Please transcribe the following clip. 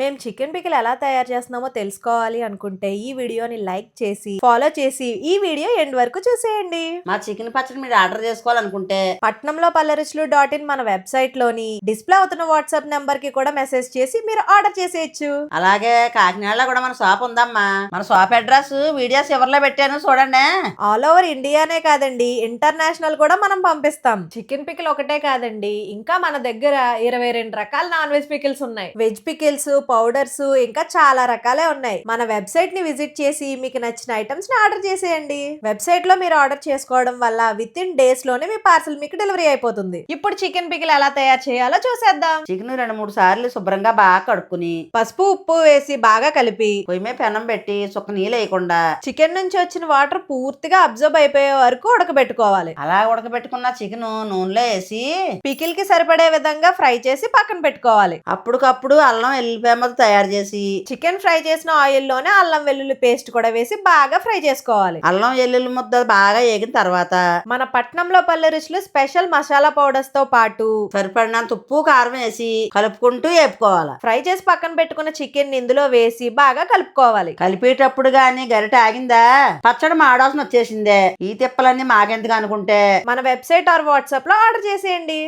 మేము chicken pickle ఎలా తయారు చేస్తున్నామో తెలుసుకోవాలి అనుకుంటే ఈ వీడియోని లైక్ చేసి ఫాలో చేసి ఈ వీడియో ఎండ్ వరకు చూసేయండి. మా చికెన్ పచ్చడి మీరు ఆర్డర్ చేసుకోవాలనుకుంటే పట్నంలో పల్లెరుచులు డాట్ ఇన్ మన వెబ్సైట్లోని డిస్ప్లే అవుతున్న వాట్సాప్ నెంబర్కి కూడా మెసేజ్ చేసి మీరు ఆర్డర్ చేసేయచ్చు. అలాగే కాకినాడలో కూడా మన షాప్ ఉందమ్మా. మన షాప్ అడ్రస్ వీడియోస్ ఎవరిలో పెట్టాను చూడండి. ఆల్ ఓవర్ ఇండియానే కాదండి ఇంటర్నేషనల్ కూడా మనం పంపిస్తాం. చికెన్ పికిల్ ఒకటే కాదండి ఇంకా మన దగ్గర ఇరవై రెండు రకాల నాన్ వెజ్ పికిల్స్ ఉన్నాయి. వెజ్ పికిల్స్ పౌడర్స్ ఇంకా చాలా రకాలే ఉన్నాయి. మన వెబ్సైట్ని విజిట్ చేసి మీకు నచ్చిన ఐటమ్స్ని ఆర్డర్ చేసేయండి. వెబ్సైట్లో మీరు ఆర్డర్ చేసుకోవడం వల్ల విత్ ఇన్ డేస్లోనే మీ పార్సల్ మీకు డెలివరీ అయిపోతుంది. ఇప్పుడు చికెన్ పికిల్ ఎలా తయారు చేయాలో చూసేద్దాం. చికెన్ రెండు మూడు సార్లు శుభ్రంగా బాగా కడుక్కుని పసుపు ఉప్పు వేసి బాగా కలిపి పొయ్యి మీద పెనం పెట్టి చుక్క నీళ్ళు వేయకుండా చికెన్ నుంచి వచ్చిన వాటర్ పూర్తిగా అబ్జర్వ్ అయిపోయే వరకు ఉడకబెట్టుకోవాలి. అలా ఉడకబెట్టుకున్న చికెన్ నూనెలో వేసి పికిల్కి సరిపడే విధంగా ఫ్రై చేసి పక్కన పెట్టుకోవాలి. అప్పటికప్పుడు అల్లం ఎల్లిపాయ ముద్ద తయారు చేసి చికెన్ ఫ్రై చేసిన ఆయిల్లోనే అల్లం వెల్లుల్లి పేస్ట్ కూడా వేసి బాగా ఫ్రై చేసుకోవాలి. అల్లం ఎల్లుల్లి ముద్ద బాగా వేగిన తర్వాత మన పట్నంలో పల్లె రుచులు స్పెషల్ మసాలా పౌడర్స్తో పాటు సరిపడినంత ఉప్పు కారం వేసి కలుపుకుంటూ వేపుకోవాలి. ఫ్రై చేసి పక్కన పెట్టుకున్న చికెన్ ఇందులో వేసి బాగా కలుపుకోవాలి. కలిపేటప్పుడు గాని గరిట ఆగిందా? పచ్చడి మాడాల్సిన వచ్చేసిందే. ఈ తిప్పలన్నీ మాకెందుకు అనుకుంటే? మన వెబ్సైట్ ఆర్ వాట్సాప్లో ఆర్డర్ చేసేయండి.